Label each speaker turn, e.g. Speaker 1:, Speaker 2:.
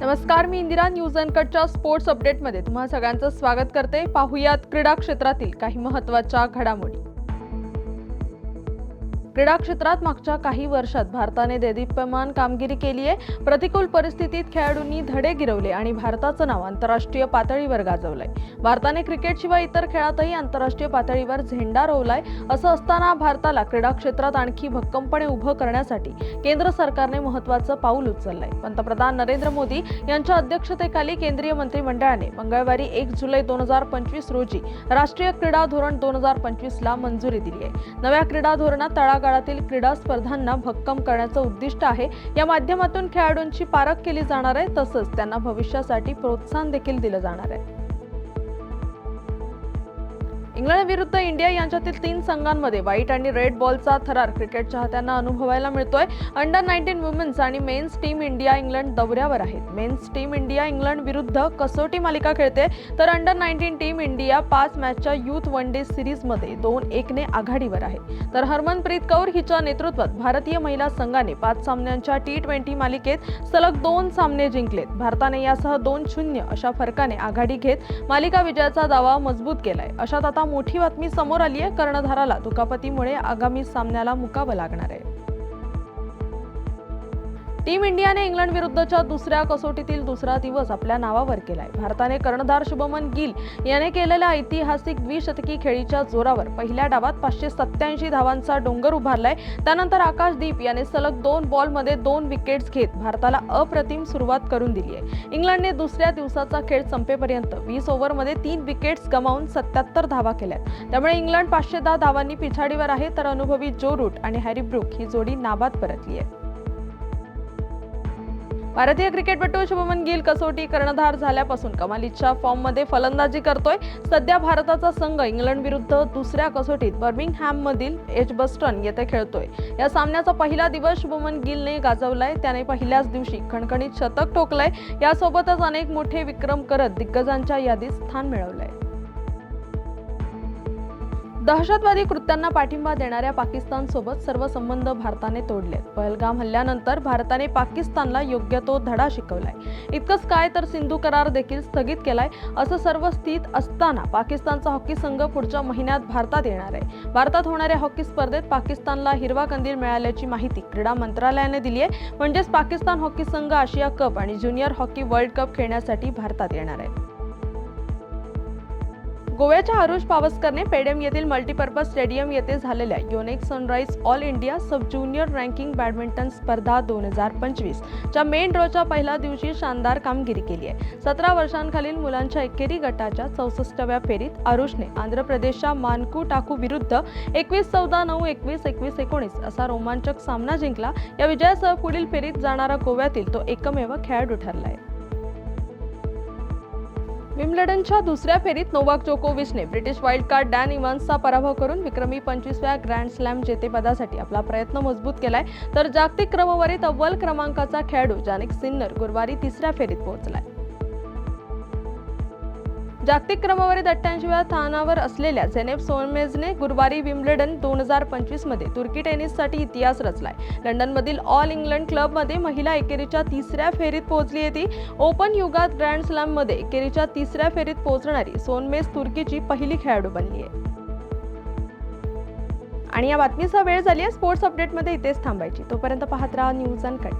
Speaker 1: नमस्कार मी इंदिरा न्यूज अनकटच्या स्पोर्ट्स अपडेटमध्ये तुम्हा सगळ्यांचं स्वागत करते. पाहुयात क्रीडा क्षेत्रातील काही महत्त्वाच्या घडामोडी. क्रीडा क्षेत्रात मागच्या काही वर्षात भारताने देदीप्यमान कामगिरी केली आहे. प्रतिकूल परिस्थितीत खेळाडूंनी धडे गिरवले आणि भारताचं नाव आंतरराष्ट्रीय पातळीवर गाजवलंय. भारताने क्रिकेटशिवाय इतर खेळातही आंतरराष्ट्रीय पातळीवर झेंडा रोवलाय. असं असताना भारताला क्रीडा क्षेत्रात आणखी भक्कमपणे उभं करण्यासाठी केंद्र सरकारने महत्त्वाचं पाऊल उचललंय. पंतप्रधान नरेंद्र मोदी यांच्या अध्यक्षतेखाली केंद्रीय मंत्रिमंडळाने मंगळवारी एक जुलै दोन हजार पंचवीस रोजी राष्ट्रीय क्रीडा धोरण दोन हजार पंचवीसला मंजुरी दिली आहे. नव्या क्रीडा धोरणात काळातील क्रीडा स्पर्धांना भक्कम करण्याचं उद्दिष्ट आहे. या माध्यमातून खेळाडूंची पारख केली जाणार आहे. तसंच त्यांना भविष्यासाठी प्रोत्साहन देखील दिलं जाणार आहे. इंग्लंड विरुद्ध इंडिया यांच्यातील तीन संघांमध्ये व्हाईट आणि रेड बॉलचा थरार. क्रिकेट चाहत्यांना अनुभवायला मिळतोय. अंडर नाईन्टीन वुमेन्स आणि मेन्स टीम इंडिया इंग्लंड दौऱ्यावर आहेत. मेन्स टीम इंडिया इंग्लंड विरुद्ध कसोटी मालिका खेळते. तर अंडर नाईन्टीन टीम इंडिया पाच मॅचच्या युथ वन डे सिरीजमध्ये दोन एकने आघाडीवर आहे. तर हरमनप्रीत कौर हिच्या नेतृत्वात भारतीय महिला संघाने पाच सामन्यांच्या टी ट्वेंटी मालिकेत सलग दोन सामने जिंकलेत. भारताने यासह दोन शून्य अशा फरकाने आघाडी घेत मालिका विजयाचा दावा मजबूत केलाय. अशात आता मोठी बातमी समोर आली आहे कर्णधाराला. दुखापतीमुळे आगामी सामन्याला मुकावं लागणार आहे. टीम इंडियाने इंग्लंड विरुद्धच्या दुसऱ्या कसोटीतील दुसरा दिवस आपल्या नावावर केलाय. भारताने कर्णधार शुभमन गिल याने केलेल्या ऐतिहासिक द्विशतकी खेळीच्या जोरावर पहिल्या डावात पाचशे सत्याऐंशी धावांचा डोंगर उभारलाय. त्यानंतर आकाशदीप याने सलग दोन बॉलमध्ये दोन विकेट्स घेत भारताला अप्रतिम सुरुवात करून दिली आहे. इंग्लंडने दुसऱ्या दिवसाचा खेळ संपेपर्यंत वीस ओव्हरमध्ये तीन विकेट्स गमावून सत्याहत्तर धावा केल्यात. त्यामुळे इंग्लंड पाचशे दहा धावांनी पिछाडीवर आहे तर अनुभवी जो रूट आणि हॅरी ब्रुक ही जोडी नाबाद परतली आहे. भारतीय क्रिकेटपटू शुभमन गिल कसोटी कर्णधार झाल्यापासून कमालीच्या फॉर्ममध्ये फलंदाजी करतोय. सध्या भारताचा संघ इंग्लंड विरुद्ध दुसऱ्या कसोटीत बर्मिंगहॅम मधील एजबस्टन येथे खेळतोय. या सामन्याचा पहिला दिवस शुभमन गिलने गाजवलाय. त्याने पहिल्याच दिवशी खणखणीत शतक ठोकलंय. यासोबतच अनेक मोठे विक्रम करत दिग्गजांच्या यादीत स्थान मिळवलंय. दहशतवादी कृत्यांना पाठिंबा देणाऱ्या पाकिस्तानसोबत सर्व संबंध भारताने तोडलेत. पहलगाम हल्ल्यानंतर भारताने पाकिस्तानला योग्य तो धडा शिकवलाय. इतकंच काय तर सिंधू करार देखील स्थगित केलाय असं सर्व स्थित असताना पाकिस्तानचा हॉकी संघ पुढच्या महिन्यात भारतात येणार आहे. भारतात होणाऱ्या हॉकी स्पर्धेत पाकिस्तानला हिरवा कंदील मिळाल्याची माहिती क्रीडा मंत्रालयाने दिली आहे. म्हणजेच पाकिस्तान हॉकी संघ आशिया कप आणि ज्युनियर हॉकी वर्ल्ड कप खेळण्यासाठी भारतात येणार आहे. गोव्याच्या आरुष पावसकरने पेडेम येथील मल्टीपर्पज स्टेडियम येथे झालेल्या Yonex Sunrise All India sub junior ranking badminton स्पर्धा दोन हजार पंचवीस च्या मेन ड्रॉच्या पहिल्या दिवशी शानदार कामगिरी केली आहे. सतरा वर्षांखालील मुलांच्या एकेरी गटाच्या चौसष्टव्या फेरीत आरुषने आंध्र प्रदेशच्या मानकू टाकू विरुद्ध एकवीस चौदा नऊ एकवीस एकवीस एकोणीस असा रोमांचक सामना जिंकला. या विजयासह पुढील फेरीत जाणारा गोव्यातील तो एकमेव खेळाडू ठरला आहे. विम्बल्डनच्या दुसऱ्या फेरीत नोवाक जोकोविचने ब्रिटिश वाईल्ड कार्ड डॅन इव्हान्सचा पराभव करून विक्रमी पंचवीसव्या ग्रँड स्लॅम जेतेपदासाठी आपला प्रयत्न मजबूत केलाय. तर जागतिक क्रमवारीत अव्वल क्रमांकाचा खेळाडू जानिक सिन्नर गुरुवारी तिसऱ्या फेरीत पोहोचलाय. जागतिक क्रमवारीत अठ्ठ्याऐंशीव्या स्थानावर असलेल्या झेनेफ सोनमेजने गुरुवारी विम्बल्डन दोन हजार पंचवीसमध्ये तुर्की टेनिससाठी इतिहास रचलाय. लंडनमधील ऑल इंग्लंड क्लबमध्ये महिला एकेरीच्या तिसऱ्या फेरीत पोहोचली आहे ती ओपन युगात ग्रँड स्लॅममध्ये एकेरीच्या तिसऱ्या फेरीत पोहोचणारी सोनमेज तुर्कीची पहिली खेळाडू बनली आहे. आणि या बातमीचा वेळ झाली आहे. स्पोर्ट्स अपडेटमध्ये इथेच थांबायची. तोपर्यंत पाहत राहा न्यूज अँड कट